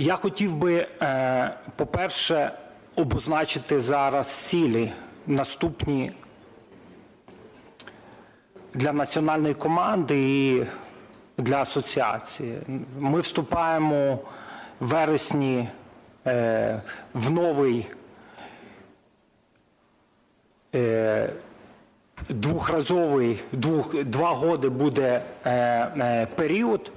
Я хотів би, е, по-перше, обозначити зараз цілі наступні для національної команди і для асоціації. Ми вступаємо в вересні е, в новий е, двохразовий, двох, два годи буде період.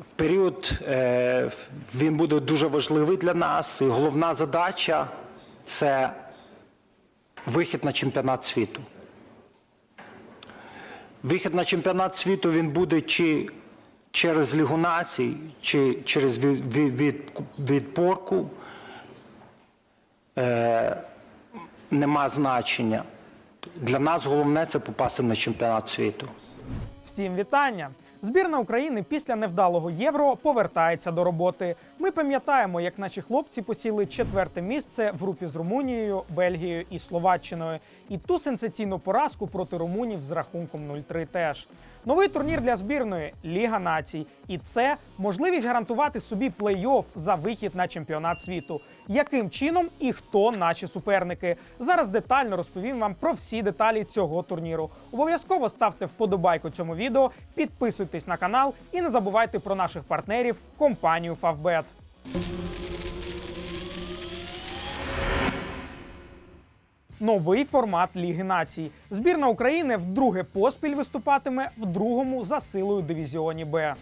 В період е, він буде дуже важливий для нас. І головна задача це вихід на чемпіонат світу. Вихід на чемпіонат світу він буде чи через Лігу націй, чи через від, від, від, відпорку. Е, нема значення. Для нас головне це попасти на чемпіонат світу. Всім вітання! Збірна України після невдалого євро повертається до роботи. Ми пам'ятаємо, як наші хлопці посіли четверте місце в групі з Румунією, Бельгією і Словаччиною. І ту сенсаційну поразку проти румунів з рахунком 0-3 теж. Новий турнір для збірної Ліга націй. І це можливість гарантувати собі плей-офф за вихід на чемпіонат світу. Яким чином і хто наші суперники? Зараз детально розповім вам про всі деталі цього турніру. Обов'язково ставте вподобайку цьому відео, підписуйтесь на канал і не забувайте про наших партнерів компанію Favbet. Новий формат Ліги націй. Збірна України вдруге поспіль виступатиме в другому за силою дивізіоні Б.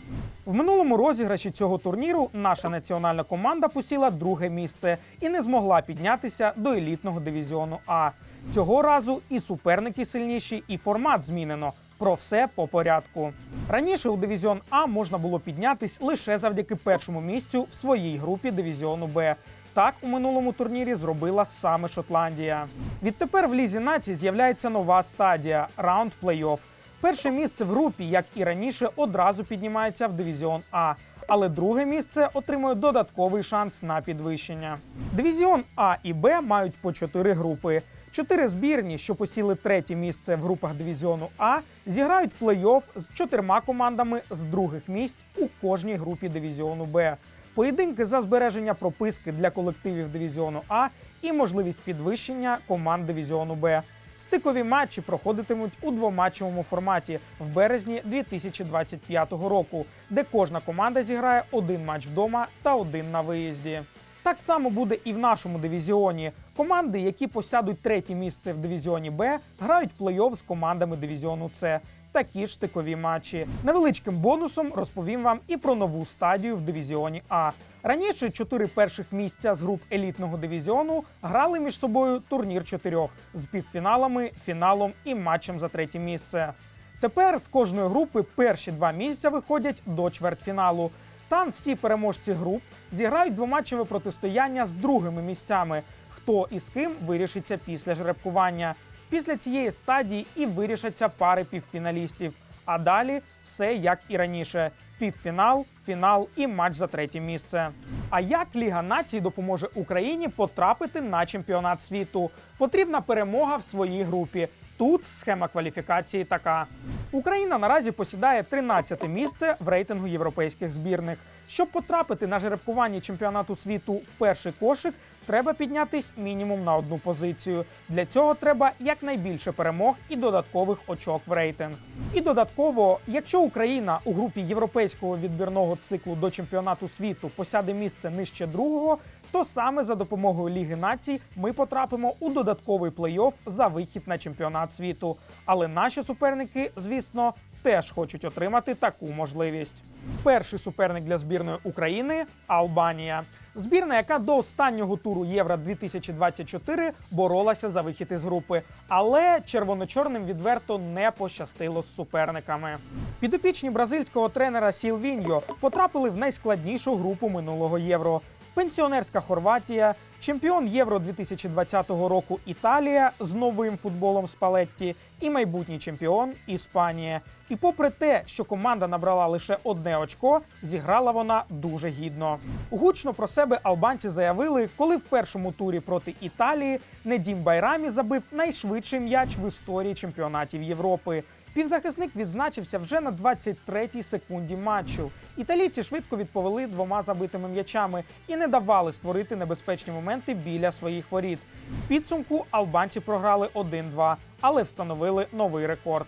В минулому розіграші цього турніру наша національна команда посіла друге місце і не змогла піднятися до елітного дивізіону А. Цього разу і суперники сильніші, і формат змінено. Про все по порядку. Раніше у дивізіон А можна було піднятись лише завдяки першому місцю в своїй групі дивізіону Б. Так у минулому турнірі зробила саме Шотландія. Відтепер в лізі націй з'являється нова стадія раунд плей-офф. Перше місце в групі, як і раніше, одразу піднімається в дивізіон А. Але друге місце отримує додатковий шанс на підвищення. Дивізіон А і Б мають по чотири групи. Чотири збірні, що посіли третє місце в групах дивізіону А, зіграють плей-офф з чотирма командами з других місць у кожній групі дивізіону Б. Поєдинки за збереження прописки для колективів дивізіону А і можливість підвищення команд дивізіону Б. Стикові матчі проходитимуть у двоматчевому форматі в березні 2025 року, де кожна команда зіграє один матч вдома та один на виїзді. Так само буде і в нашому дивізіоні. Команди, які посядуть третє місце в дивізіоні Б, грають плей-офф з командами дивізіону С. Такі ж стикові матчі. Невеличким бонусом розповім вам і про нову стадію в дивізіоні А. Раніше чотири перших місця з груп елітного дивізіону грали між собою турнір чотирьох з півфіналами, фіналом і матчем за третє місце. Тепер з кожної групи перші два місця виходять до чвертьфіналу. Там всі переможці груп зіграють двоматчеве протистояння з другими місцями. Хто і з ким вирішиться після жеребкування. Після цієї стадії і вирішаться пари півфіналістів. А далі все як і раніше: півфінал, фінал і матч за третє місце. А як Ліга націй допоможе Україні потрапити на чемпіонат світу? Потрібна перемога в своїй групі. Тут схема кваліфікації така: Україна наразі посідає 13 місце в рейтингу європейських збірних. Щоб потрапити на жеребкуванні чемпіонату світу в перший кошик, треба піднятись мінімум на одну позицію. Для цього треба якнайбільше перемог і додаткових очок в рейтинг. І додатково, якщо Україна у групі європейського відбірного циклу до чемпіонату світу посяде місце нижче другого, то саме за допомогою Ліги націй ми потрапимо у додатковий плей-офф за вихід на чемпіонат світу. Але наші суперники, звісно, теж хочуть отримати таку можливість. Перший суперник для збірної України Албанія. Збірна, яка до останнього туру Євро 2024 боролася за вихід із групи, але червоно-чорним відверто не пощастило з суперниками. Підопічні бразильського тренера Сілвіньо потрапили в найскладнішу групу минулого євро. Пенсіонерська Хорватія, чемпіон Євро 2020 року Італія з новим футболом Спалетті і майбутній чемпіон Іспанія. І попри те, що команда набрала лише одне очко, зіграла вона дуже гідно. Гучно про себе албанці заявили, коли в першому турі проти Італії Недім Байрамі забив найшвидший м'яч в історії чемпіонатів Європи. Півзахисник відзначився вже на 23-й секунді матчу. Італійці швидко відповіли двома забитими м'ячами і не давали створити небезпечні моменти біля своїх воріт. В підсумку албанці програли 1-2, але встановили новий рекорд.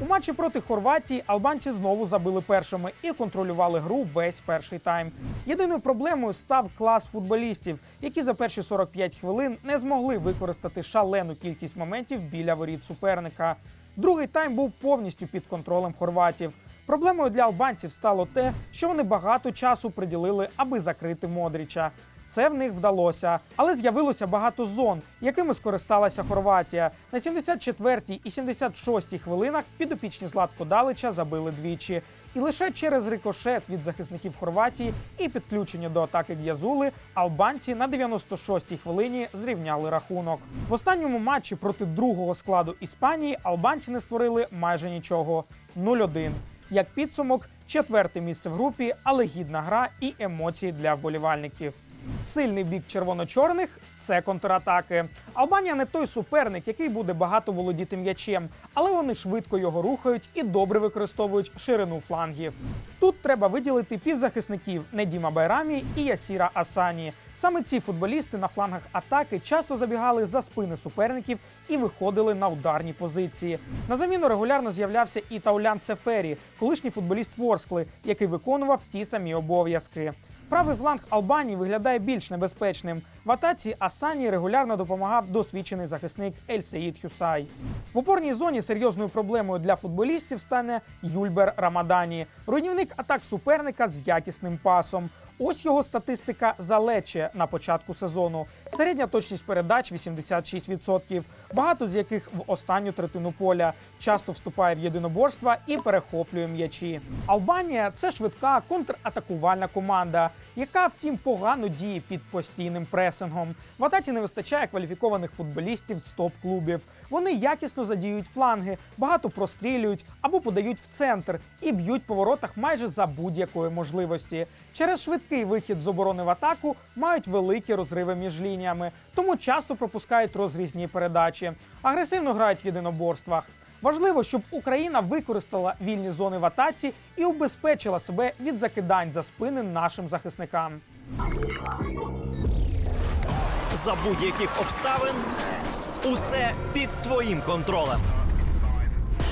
У матчі проти Хорватії албанці знову забили першими і контролювали гру весь перший тайм. Єдиною проблемою став клас футболістів, які за перші 45 хвилин не змогли використати шалену кількість моментів біля воріт суперника. Другий тайм був повністю під контролем хорватів. Проблемою для албанців стало те, що вони багато часу приділили, аби закрити Модріча. Це в них вдалося, але з'явилося багато зон, якими скористалася Хорватія. На 74-й і 76-й хвилинах підопічні Златко Далича забили двічі. І лише через рикошет від захисників Хорватії і підключення до атаки Г'язули албанці на 96-й хвилині зрівняли рахунок. В останньому матчі проти другого складу Іспанії албанці не створили майже нічого 0-1. Як підсумок, четверте місце в групі, але гідна гра і емоції для вболівальників. Сильний бік червоно-чорних це контратаки. Албанія не той суперник, який буде багато володіти м'ячем, але вони швидко його рухають і добре використовують ширину флангів. Тут треба виділити півзахисників Недіма Байрамі і Ясіра Асані. Саме ці футболісти на флангах атаки часто забігали за спини суперників і виходили на ударні позиції. На заміну регулярно з'являвся і Таулян Цефері, колишній футболіст Ворскли, який виконував ті самі обов'язки. Правий фланг Албанії виглядає більш небезпечним. В атаці Асані регулярно допомагав досвідчений захисник Ель Сеїд Хюсай. В опорній зоні серйозною проблемою для футболістів стане Юльбер Рамадані, руйнівник атак суперника з якісним пасом. Ось його статистика за Лече на початку сезону. Середня точність передач 86%, багато з яких в останню третину поля. Часто вступає в єдиноборства і перехоплює м'ячі. Албанія це швидка контратакувальна команда, яка, втім, погано діє під постійним пресингом. В атаці не вистачає кваліфікованих футболістів з топ-клубів. Вони якісно задіють фланги, багато прострілюють або подають в центр і б'ють по воротах майже за будь-якої можливості. Через швидкий вихід з оборони в атаку мають великі розриви між лініями, тому часто пропускають розрізні передачі. Агресивно грають в єдиноборствах. Важливо, щоб Україна використала вільні зони в атаці і убезпечила себе від закидань за спини нашим захисникам. За будь-яких обставин усе під твоїм контролем.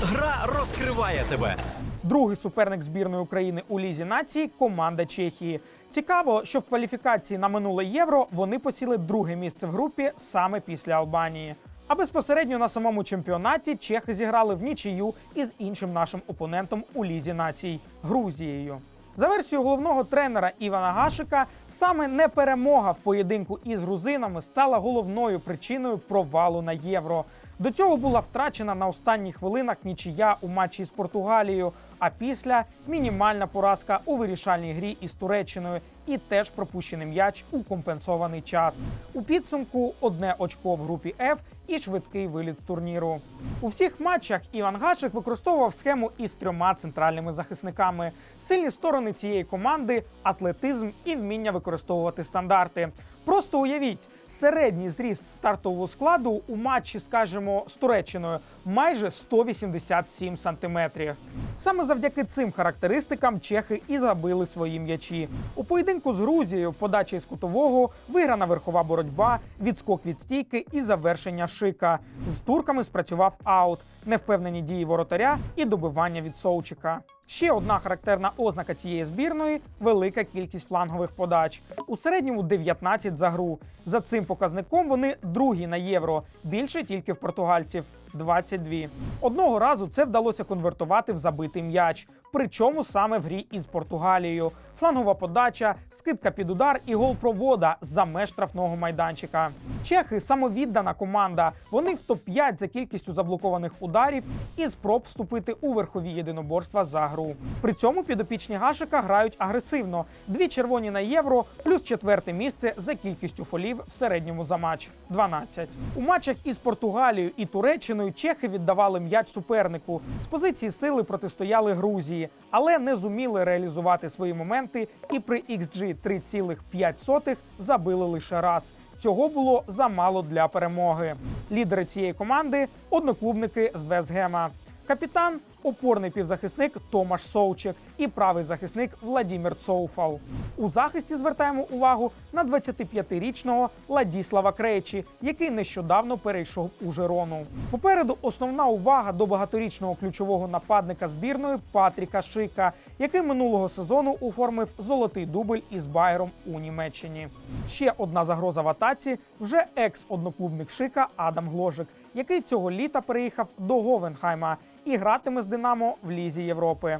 Гра розкриває тебе. Другий суперник збірної України у лізі нації команда Чехії. Цікаво, що в кваліфікації на минуле євро вони посіли друге місце в групі саме після Албанії. А безпосередньо на самому чемпіонаті чехи зіграли в нічию із іншим нашим опонентом у лізі націй Грузією. За версією головного тренера Івана Гашика, саме неперемога в поєдинку із грузинами стала головною причиною провалу на євро. До цього була втрачена на останніх хвилинах нічия у матчі з Португалією, а після мінімальна поразка у вирішальній грі із Туреччиною і теж пропущений м'яч у компенсований час. У підсумку одне очко в групі F і швидкий виліт з турніру. У всіх матчах Іван Гашик використовував схему із трьома центральними захисниками. Сильні сторони цієї команди атлетизм і вміння використовувати стандарти. Просто уявіть, середній зріст стартового складу у матчі, скажімо, з Туреччиною майже 187 сантиметрів. Саме завдяки цим характеристикам чехи і забили свої м'ячі. У поєдинку з Грузією подача із кутового, виграна верхова боротьба, відскок від стійки і завершення шика. З турками спрацював аут, невпевнені дії воротаря і добивання від Соучика. Ще одна характерна ознака цієї збірної велика кількість флангових подач. У середньому 19 за гру. За цим показником вони другі на євро, більше тільки в португальців 22. Одного разу це вдалося конвертувати в забитий м'яч. Причому саме в грі із Португалією. Флангова подача, скидка під удар і гол провода за меж штрафного майданчика. Чехи самовіддана команда. Вони в топ-5 за кількістю заблокованих ударів і спроб вступити у верхові єдиноборства за гру. При цьому підопічні Гашика грають агресивно: дві червоні на євро, плюс четверте місце за кількістю фолів в середньому за матч 12. У матчах із Португалією і Туреччиною чехи віддавали м'яч супернику. З позиції сили протистояли Грузії, але не зуміли реалізувати свої моменти і при XG 3,5 забили лише раз. Цього було замало для перемоги. Лідери цієї команди одноклубники з Весгема. Капітан опорний півзахисник Томаш Соучек і правий захисник Владімір Цоуфал. У захисті звертаємо увагу на 25-річного Ладіслава Кречі, який нещодавно перейшов у Жерону. Попереду основна увага до багаторічного ключового нападника збірної Патріка Шика, який минулого сезону оформив золотий дубль із Байером у Німеччині. Ще одна загроза в атаці вже екс-одноклубник Шика Адам Гложик, який цього літа переїхав до Говенхайма і гратиме з Динамо в Лізі Європи.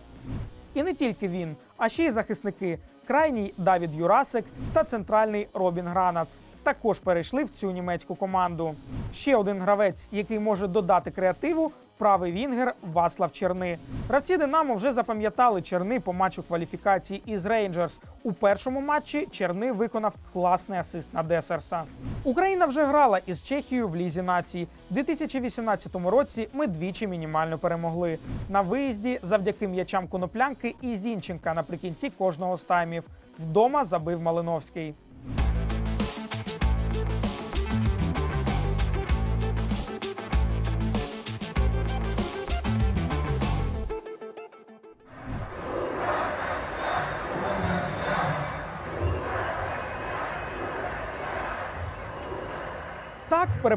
І не тільки він, а ще й захисники крайній Давід Юрасик та центральний Робін Гранац також перейшли в цю німецьку команду. Ще один гравець, який може додати креативу, правий вінгер Васлав Черни. Гравці Динамо вже запам'ятали Черни по матчу кваліфікації із Рейнджерс. У першому матчі Черни виконав класний асист на Десерса. Україна вже грала із Чехією в Лізі націй. У 2018 році ми двічі мінімально перемогли. На виїзді завдяки м'ячам коноплянки і Зінченка наприкінці кожного з таймів. Вдома забив Малиновський.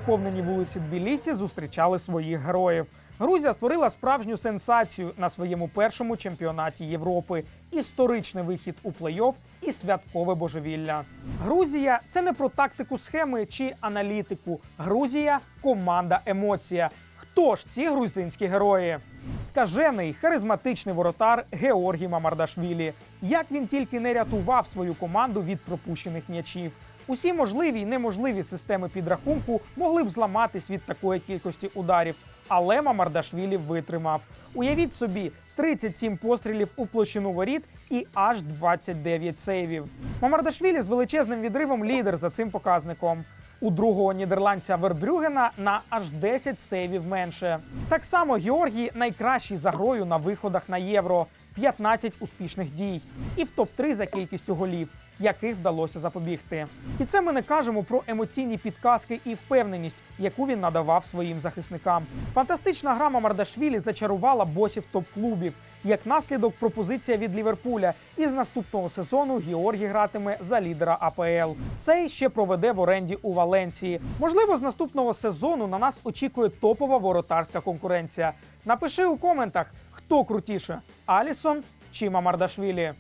Переповнені вулиці Тбілісі зустрічали своїх героїв. Грузія створила справжню сенсацію на своєму першому чемпіонаті Європи, історичний вихід у плей-офф і святкове божевілля. Грузія це не про тактику схеми чи аналітику. Грузія команда емоція. Хто ж ці грузинські герої? Скажений харизматичний воротар Георгій Мамардашвілі. Як він тільки не рятував свою команду від пропущених м'ячів. Усі можливі й неможливі системи підрахунку могли б зламатись від такої кількості ударів, але Мамардашвілі витримав. Уявіть собі, 37 пострілів у площину воріт і аж 29 сейвів. Мамардашвілі з величезним відривом лідер за цим показником. У другого нідерландця Вербрюгена на аж 10 сейвів менше. Так само Георгій найкращий за грою на виходах на євро 15 успішних дій, і в топ-3 за кількістю голів, яких вдалося запобігти. І це ми не кажемо про емоційні підказки і впевненість, яку він надавав своїм захисникам. Фантастична гра Мамардашвілі зачарувала босів топ-клубів. Як наслідок, пропозиція від Ліверпуля. І з наступного сезону Георгій гратиме за лідера АПЛ. Цей ще проведе в оренді у Валенції. Можливо, з наступного сезону на нас очікує топова воротарська конкуренція. Напиши у коментах, хто крутіше Алісон чи Мардашвілі.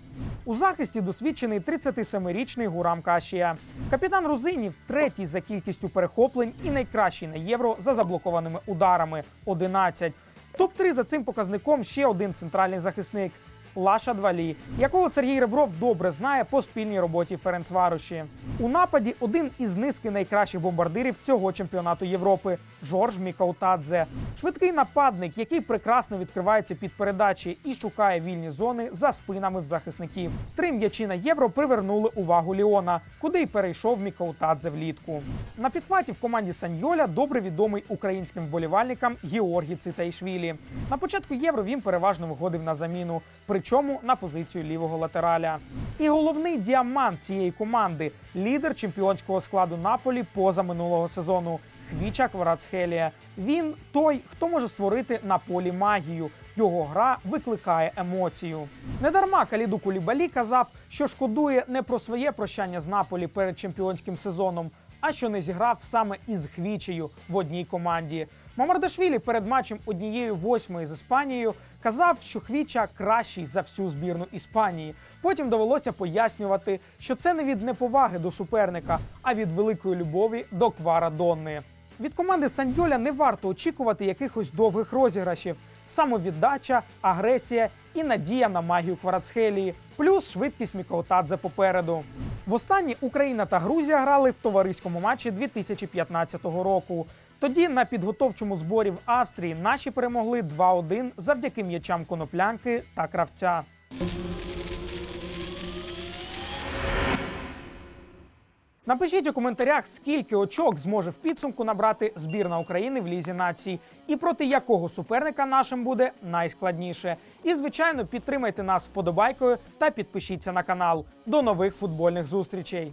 У захисті досвідчений 37-річний Гурам Кашія. Капітан Рузинів третій за кількістю перехоплень і найкращий на євро за заблокованими ударами 11. Топ-3 за цим показником ще один центральний захисник Лаша Двалі, якого Сергій Ребров добре знає по спільній роботі Ференцваруші. У нападі один із низки найкращих бомбардирів цього чемпіонату Європи Жорж Мікаутадзе. Швидкий нападник, який прекрасно відкривається під передачі і шукає вільні зони за спинами в захисників. Три м'ячі на євро привернули увагу Ліона, куди й перейшов Мікаутадзе влітку. На підхваті в команді Саньйоля добре відомий українським вболівальникам Георгій Цитайшвілі. На початку євро він переважно виходив на заміну, причому на позицію лівого латераля. І головний діамант цієї команди лідер чемпіонського складу Наполі поза минулого сезону. Хвіча Кварацхелія. Він той, хто може створити на полі магію. Його гра викликає емоцію. Недарма Каліду Кулібалі казав, що шкодує не про своє прощання з Наполі перед чемпіонським сезоном, а що не зіграв саме із Хвічею в одній команді. Мамардашвілі перед матчем однієї восьмої з Іспанією казав, що Хвіча кращий за всю збірну Іспанії. Потім довелося пояснювати, що це не від неповаги до суперника, а від великої любові до Квара Донни. Від команди Саньоля не варто очікувати якихось довгих розіграшів. Самовіддача, агресія і надія на магію Кварацхелії, плюс швидкість Мікаутадзе попереду. Востаннє Україна та Грузія грали в товариському матчі 2015 року. Тоді на підготовчому зборі в Австрії наші перемогли 2-1 завдяки м'ячам коноплянки та кравця. Напишіть у коментарях, скільки очок зможе в підсумку набрати збірна України в лізі націй, і проти якого суперника нашим буде найскладніше. І звичайно, підтримайте нас вподобайкою та підпишіться на канал. До нових футбольних зустрічей.